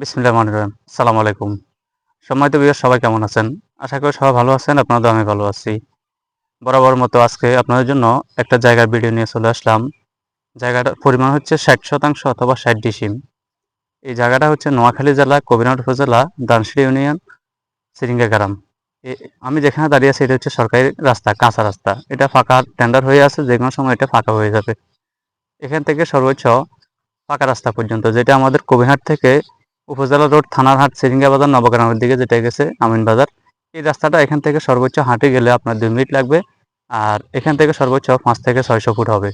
বিসমিল্লাহ রহমান রহিম। সালাম আলাইকুম। সম্মানিত বিয়ার সবাই কেমন আছেন? আশা করি সবাই ভালো আছেন, আপনাদের আমি ভালো আছি। বরাবর মতো আজকে আপনাদের জন্য একটা জায়গার ভিডিও নিয়ে চলে আসলাম। জায়গাটার পরিমাণ হচ্ছে ষাট শতাংশ অথবা ষাট ডিসিম। এই জায়গাটা হচ্ছে নোয়াখালী জেলা, কবিরহাট উপজেলা দানসিরি ইউনিয়ন সিরিঙ্গা গ্রাম আমি যেখানে দাঁড়িয়ে আছি, এটা হচ্ছে সরকারি রাস্তা, কাঁচা রাস্তা। এটা ফাঁকা টেন্ডার হয়ে আছে, যে কোনো সময় এটা ফাঁকা হয়ে যাবে। এখান থেকে সর্বোচ্চ পাকা রাস্তা পর্যন্ত, যেটা আমাদের কবিরহাট থেকে উপজেলা রোড থানার হাট সিরিঙ্গা বাজার, নবগ্রামের দিকে যেটা গেছে, আমিন বাজার। এই রাস্তাটা এখান থেকে সর্বোচ্চ হাঁটে গেলে আপনার দুই মিনিট লাগবে, আর এখান থেকে সর্বোচ্চ পাঁচ থেকে ছয়শো ফুট হবে।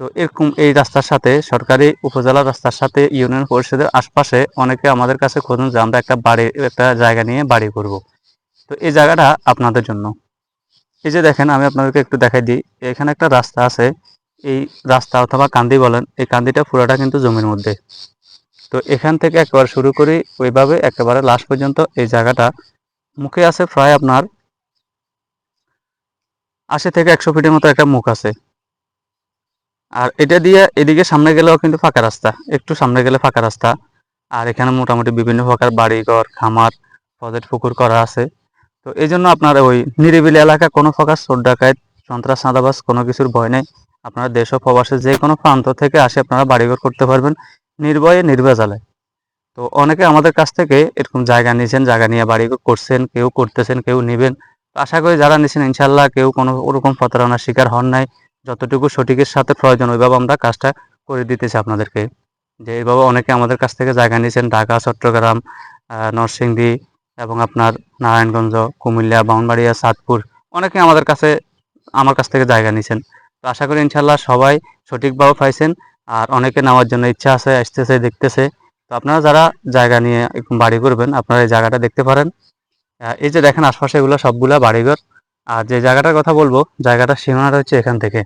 তো এরকম এই রাস্তার সাথে, সরকারি উপজেলা রাস্তার সাথে, ইউনিয়ন পরিষদের আশপাশে অনেকে আমাদের কাছে খোঁজেন যে আমরা একটা বাড়ি, একটা জায়গা নিয়ে বাড়ি করব। তো এই জায়গাটা আপনাদের জন্য। এই যে দেখেন, আমি আপনাদেরকে একটু দেখাই দিই। এখানে একটা রাস্তা আছে। এই রাস্তা অথবা কান্দি বলেন, এই কান্দিটা পুরোটা কিন্তু জমির মধ্যে। তো এখান থেকে একবার শুরু করি। ওইভাবে একেবারে লাস্ট পর্যন্ত এই জায়গাটা। মুখে আছে প্রায় আপনার আশি থেকে একশো ফিটের মতো একটা মুখ আছে। আর এটা দিয়ে এদিকে সামনে গেলেও কিন্তু ফাঁকা রাস্তা। একটু সামনে গেলে ফাঁকা রাস্তা। আর এখানে মোটামুটি বিভিন্ন প্রকার বাড়িঘর, খামার প্রজেক্ট পুকুর করা আছে। তো এই জন্য আপনার ওই নিরিবিলি এলাকা কোনো প্রকার চোর ডাকাত, সন্ত্রাস, চাঁদাবাজ কোনো কিছুর ভয় নেই। আপনারা দেশ ও প্রবাসে যে কোনো প্রান্ত থেকে আসে আপনারা বাড়িঘর করতে পারবেন। নির্ভয়ে নির্ভেজালে তো অনেকে আমাদের কাছ থেকে এরকম জায়গা নিয়েছেন জায়গা নিয়ে বাড়ি করছেন, কেউ করতেছেন, কেউ নেবেন। আশা করি যারা নিয়েছেন ইনশাল্লাহ কেউ কোনো ওরকম প্রতারণার শিকার হন নাই। যতটুকু সঠিকের সাথে প্রয়োজন, ওইভাবে আমরা কাজটা করে দিতেছি আপনাদেরকে। যে এইভাবে অনেকে আমাদের কাছ থেকে জায়গা নিয়েছেন ঢাকা, চট্টগ্রাম নরসিংদী এবং আপনার নারায়ণগঞ্জ, কুমিল্লা, বাউনবাড়িয়া সাতপুর অনেকে আমাদের কাছে, আমার কাছ থেকে জায়গা নিয়েছেন তো আশা করি ইনশাল্লাহ সবাই সঠিকভাবে পাইছেন। আর অনেকে নেওয়ার জন্য ইচ্ছা আছে, আসতেছে, দেখতেছে। তো আপনারা যারা জায়গা নিয়ে একটু বাড়ি করবেন, আপনারা এই জায়গাটা দেখতে পারেন। এই যে দেখেন আশপাশে এগুলো সবগুলা বাড়িঘর। আর যে জায়গাটার কথা বলব জায়গাটার সীমানাটা হচ্ছে এখান থেকে।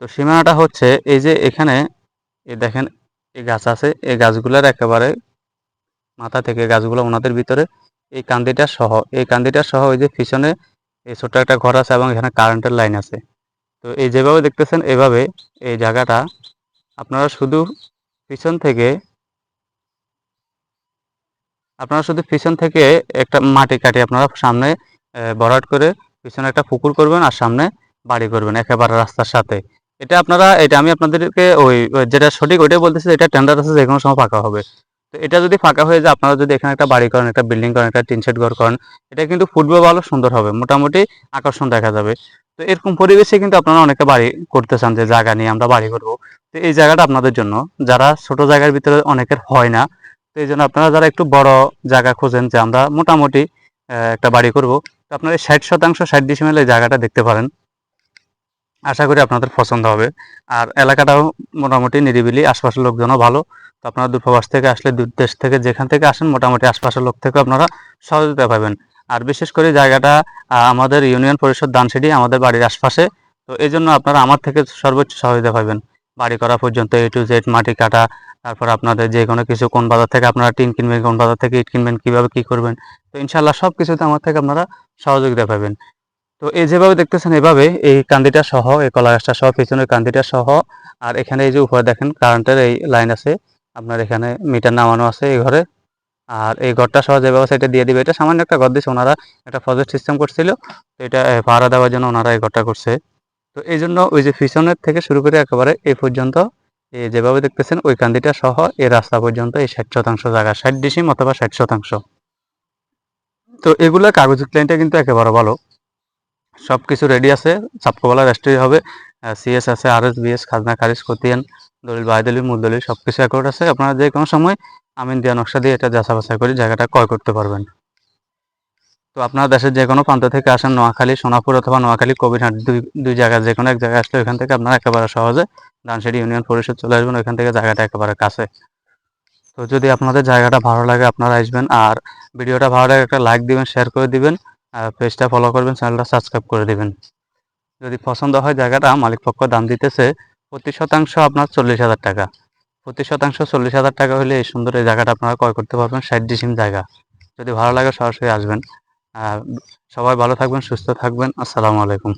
তো সীমানাটা হচ্ছে এই যে এখানে, এই দেখেন, এই গাছ আছে। এই গাছগুলোর একেবারে মাথা থেকে গাছগুলো ওনাদের ভিতরে। এই কান্দিটা সহ, এই কান্দিটা সহ ওই যে পিছনে এই ছোট্ট একটা ঘর আছে এবং এখানে কারেন্টের লাইন আছে। তো এই যেভাবে দেখতেছেন, এভাবে এই জায়গাটা আপনারা শুধু পিছন থেকে আপনারা শুধু পিছন থেকে একটা মাটি কাটি আপনারা সামনে ভরাট করে পিছনে একটা পুকুর করবেন আর সামনে বাড়ি করবেন একেবারে রাস্তার সাথে। এটা আপনারা, এটা আমি আপনাদেরকে ওই, যেটা সঠিক ওইটাই বলতেছি এটা টেন্ডার আছে যে কোনো সময় ফাঁকা হবে। এটা যদি ফাঁকা হয়ে যায়, আপনারা যদি এখানে একটা বাড়ি করেন, একটা বিল্ডিং করেন, একটা টিন শেড ঘর করেন, এটা কিন্তু ফুটবল ভালো সুন্দর হবে, মোটামুটি আকর্ষণ দেখা যাবে। তো এরকম পরিবেশে কিন্তু আপনারা অনেকে বাড়ি করতে চান, যে জায়গা নিয়ে আমরা বাড়ি করব। তো এই জায়গাটা আপনাদের জন্য, যারা ছোট জায়গার ভিতরে অনেকের হয় না, তো এই জন্য আপনারা যারা একটু বড় জায়গা খোঁজেন, যে আমরা মোটামুটি একটা বাড়ি করব, তো আপনারা ষাট শতাংশ, ষাট ডিসিমেল এই জায়গাটা দেখতে পারেন। আশা করি আপনাদের পছন্দ হবে। আর এলাকাটাও মোটামুটি নিরিবিলি, আশপাশের লোকজনও ভালো। তো আপনারা দূরপ্রবাস থেকে আসলে দূর দেশ থেকে যেখান থেকে আসেন, মোটামুটি আশপাশের লোক থেকে আপনারা সহযোগিতা পাবেন। আর বিশেষ করে জায়গাটা আমাদের ইউনিয়ন পরিষদ দানসিডি আমাদের বাড়ির আশপাশে, তো এই জন্য আপনারা আমার থেকে সর্বোচ্চ সহযোগিতা পাবেন। বাড়ি করা পর্যন্ত এ টু জেড মাটি কাটা, তারপর আপনাদের যে কোনো কিছু, কোন বাজার থেকে আপনারা টিন কিনবেন, কোন বাজার থেকে ইট কিনবেন, কীভাবে কী করবেন, তো ইনশাল্লাহ সব কিছুতে আমার থেকে আপনারা সহযোগিতা পাবেন। তো এই যেভাবে দেখতেছেন এভাবে, এই কান্দিটা সহ, এই কলা গাছটা সহ, পিছনের কান্দিটা সহ, আর এখানে এই যে উপরে দেখেন কারেন্টের এই লাইন আছে আপনার এখানে মিটার নামানো আছে এই ঘরে। আর এই ঘরটা সহ যে ব্যবস্থা এটা দিয়ে দিবে। এটা সামান্য একটা ঘর দিচ্ছে ওনারা একটা প্রজেক্ট সিস্টেম করছিল। তো এটা ভাড়া দেওয়ার জন্য ওনারা এই ঘরটা করছে। তো এই জন্য ওই যে পিছনের থেকে শুরু করে একেবারে এই পর্যন্ত এই যেভাবে দেখতেছেন, ওই কান্দিটা সহ এই রাস্তা পর্যন্ত এই ষাট শতাংশ জায়গা, ষাট ডিসিম অথবা ষাট শতাংশ। তো এগুলো কাগজ ক্লাইনটা কিন্তু একেবারে ভালো। সব কিছু রেডি আছে, সাপকোবালা রেজিস্ট্রি হবে। সিএস আছে আর এস বিএস খাজনা, খারিজ, খতিয়ান দলিল বাই দলিল মূল দলিল সব কিছু অ্যাকর্ড আছে। আপনারা যে কোনো সময় আমিন দেওয়া নকশা দিয়ে এটা যাচা বাছাই করে জায়গাটা ক্রয় করতে পারবেন। তো আপনারা দেশের যে কোনো প্রান্ত থেকে আসেন, নোয়াখালী, সোনাপুর অথবা নোয়াখালী, কবিরহাট, দুই দুই জায়গায় যে কোনো এক জায়গায় আসলে ওইখান থেকে আপনারা একেবারে সহজে দানসিডি ইউনিয়ন পরিষদ চলে আসবেন, ওইখান থেকে জায়গাটা একেবারে কাছে। তো যদি আপনাদের জায়গাটা ভালো লাগে, আপনারা আসবেন আর ভিডিওটা ভালো লাগে, একটা লাইক দিবেন, শেয়ার করে দিবেন, আর পেজটা ফলো করবেন, চ্যানেলটা সাবস্ক্রাইব করে দিবেন। যদি পছন্দ হয় জায়গাটা, মালিক পক্ষ দাম দিতেছে প্রতি শতাংশ আপনার চল্লিশ হাজার টাকা। প্রতি শতাংশ চল্লিশ হাজার টাকা হলে এই সুন্দর এই জায়গাটা আপনারা ক্রয় করতে পারবেন, ষাট ডিসিম জায়গা। যদি ভালো লাগে সরাসরি আসবেন। সবাই ভালো থাকবেন, সুস্থ থাকবেন। আসসালামু আলাইকুম।